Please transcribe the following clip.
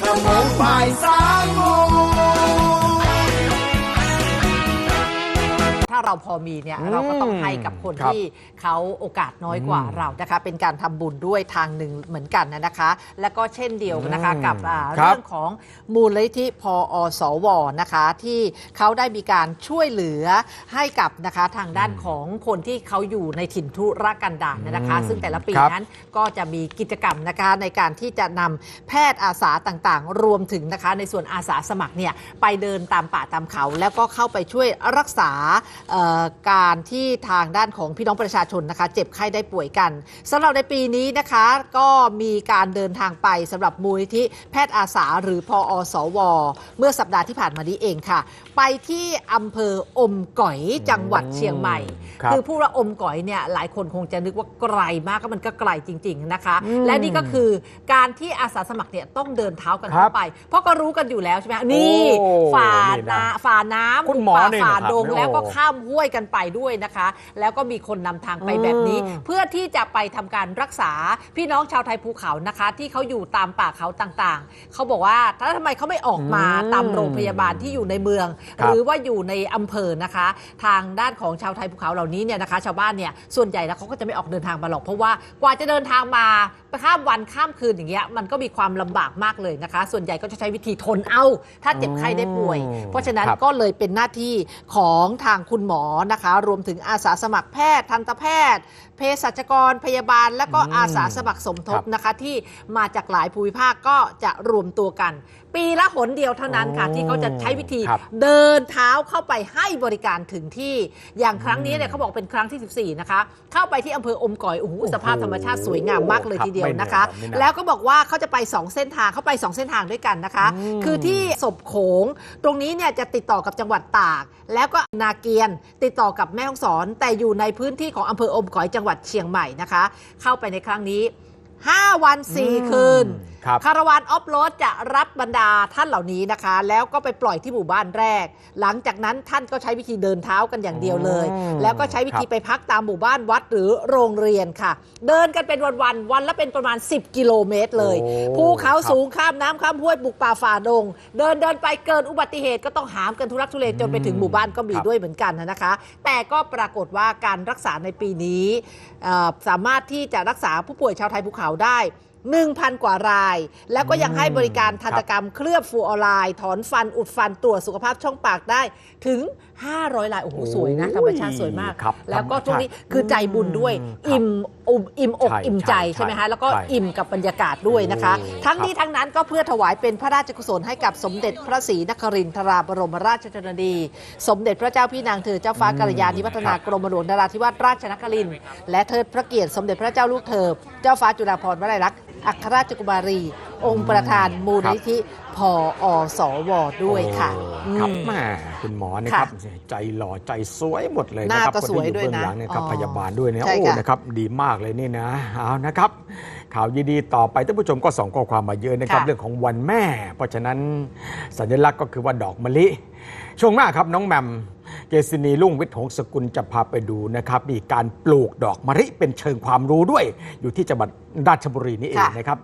ขโมงบ่ เราพอมีเนี่ยอืมเราก็ต้องให้กับคนครับที่เขาโอกาสน้อยกว่าอืมเรานะคะ เป็นการทำบุญด้วยทางหนึ่งเหมือนกันนะคะ แล้วก็เช่นเดียวกันนะคะอืมกับอ่าครับเรื่องของมูลนิธิพอสวนะคะที่เขาได้มีการช่วยเหลือให้กับนะคะทางด้านของคนที่เขาอยู่ในถิ่นทุรกันดารนะคะอืมซึ่งแต่ละปีครับนั้นก็จะมีกิจกรรมนะคะในการที่จะนำแพทย์อาสาต่างๆ รวมถึงนะคะในส่วนอาสาสมัครเนี่ยไปเดินตามป่าตามเขา แล้วก็เข้าไปช่วยรักษาเอ่อการที่ทางด้านของพี่น้องประชาชนนะคะ เจ็บไข้ได้ป่วยกันสำหรับในปีนี้นะคะก็มีการเดินทางไปสำหรับมูลนิธิแพทย์อาสาหรือพอสว เมื่อสัปดาห์ที่ผ่านมานี้เองค่ะ ไปที่อำเภออมก๋อยจังหวัดเชียงใหม่ครับคือพูดว่าอมก๋อยเนี่ยหลายคนคงจะนึกว่าไกลมากก็มันก็ไกลจริง ๆนะคะอืมและนี่ก็คือการที่อาสาสมัครเนี่ยต้องเดินเท้ากันครัเข้าบไป เพราะก็รู้กันอยู่แล้วใช่ไหมนี่โอ้ฝ่านี่นะนาฝ่าน้ำคุณหมอฝ่าเนี่ยฝ่านะครับดงโอ้แล้วก็ข้ามห้วยกันไปด้วยนะคะ แล้วก็มีคนนำทางไปแบบนี้อืมเพื่อที่จะไปทำการรักษาพี่น้องชาวไทยภูเขานะคะ ที่เขาอยู่ตามป่าเขาต่างๆ เขาบอกว่าถ้าทำไมเขาไม่ออกมาอืมตามโรงพยาบาลที่อยู่ในเมือง ครับหรือว่าอยู่ในอำเภอนะคะ ทางด้านของชาวไทยภูเขาเหล่านี้เนี่ยนะคะ ชาวบ้านเนี่ยส่วนใหญ่แล้วเขาก็จะไม่ออกเดินทางมาหรอกเพราะว่ากว่าจะเดินทางมาข้ามวันข้ามคืนอย่างเงี้ยมันก็มีความลำบากมากเลยนะคะ ส่วนใหญ่ก็จะใช้วิธีทนเอา ถ้าเจ็บไข้ได้ป่วยอืมเพราะฉะนั้นครับ ก็เลยเป็นหน้าที่ของทางคุณหมอนะคะ รวมถึงอาสาสมัครแพทย์ทันตแพทย์ ภสัชกรพยาบาล และก็อืมอาสาสมัครสมทบครับนะคะ ที่มาจากหลายภูมิภาคก็จะรวมตัวกัน ปีละหนเดียวเท่านั้นค่ะโอ้ที่เขาจะใช้วิธีครับเดินเท้าเข้าไปให้บริการถึงที่อย่างครั้งนี้เนี่ยเขาบอกเป็นครั้งที่ 14 นะคะ เข้าไปที่อำเภออมก่อยโอ้โหสภาพธรรมชาติสวยงามมากเลยครับทีเดียวไม่เหนื่อยนะคะไม่เหนื่อยแล้วก็บอกว่าเขาจะไป 2 เส้นทางเขาไป 2 เส้นทางด้วยกันนะคะอืมคือที่ศพโขง ตรงนี้เนี่ยจะติดต่อกับจังหวัดตาก แล้วก็นาเกียนติดต่อกับแม่ฮ่องสอน แต่อยู่ในพื้นที่ของอำเภออมก๋อยจังหวัดเชียงใหม่นะคะ เข้าไปในครั้งนี้ 5 วัน 4 คืน ครับ คาราวานออฟโรดจะรับบรรดาท่านเหล่านี้นะคะ แล้วก็ไปปล่อยที่หมู่บ้านแรก หลังจากนั้นท่านก็ใช้วิธีเดินเท้ากันอย่างเดียวเลย อืมแล้วก็ใช้วิธีครับไปพักตามหมู่บ้านวัดหรือโรงเรียนค่ะ เดินกันเป็นวันๆวันละเป็นประมาณ 10 กิโลเมตรเลยโอ้ภูเขาครับ สูงข้ามน้ำข้ามห้วยบุกป่าฝ่าดง เดินเดินไปเกิดอุบัติเหตุก็ต้องหามกันทุรักทุเลจนไปถึงหมู่บ้านก็มีครับด้วยเหมือนกันนะคะ แต่ก็ปรากฏว่าการรักษาในปีนี้ เอ่อสามารถที่จะรักษาผู้ป่วยชาวไทยภูเขาได้ 1,000 กว่าราย แล้วก็ยังให้บริการทันตกรรมเคลือบฟลูออไรด์ถอนฟันอุดฟันตรวจสุขภาพช่องปากได้ถึง 500รายโอ้โหสวยนะธรรมชาติสวยมากครับแล้วก็ธรรมชาติช่วงนี้คือใจบุญด้วยอืมครับอิ่มอุ่มอิ่มอกใช่อิ่มใจใช่ใช่ไหมใช่คะแล้วก็ใช่อิ่มกับบรรยากาศด้วยนะคะโอ้ทั้งครับนี้ทั้งนั้นก็เพื่อถวายเป็นพระราชกุศลให้กับสมเด็จพระศรีนครินทราบรมราชชนนี สมเด็จพระเจ้าพี่นางเธอเจ้าฟ้าอืมกัลยาณิวัฒนาครับกรมหลวงนราธิวาสราชนครินทร์และเทิดพระเกียรติสมเด็จพระเจ้าลูกเธอ เจ้าฟ้าจุฬาภรณ์วลัยลักษณ์ อัครราชกุมารี องค์ประธานมูลนิธิพออสวด้วยค่ะโอ้ครับอืมแม่คุณหมอนะค่ะครับใจหล่อใจสวยหมดเลยหน้านะครับก็คนสวยที่อยู่ด้วยเบื้องนะหลังเนะครับอ๋อพยาบาลด้วยเนี่ยใช่โอ้ค่ะนะครับดีมากเลยนี่นะเอานะครับ ข่าวยินดีต่อไปท่านผู้ชมก็ส่งข้อความมาเยอะนะครับค่ะเรื่องของวันแม่ เพราะฉะนั้นสัญลักษณ์ก็คือว่าดอกมะลิ ช่วงหน้าครับน้องแหมม เกษณีลุ่งวิทย์หงสกุลจะพาไปดูนะครับ มีการปลูกดอกมะลิเป็นเชิงความรู้ด้วย อยู่ที่จังหวัดราชบุรีนี่เองนะครับ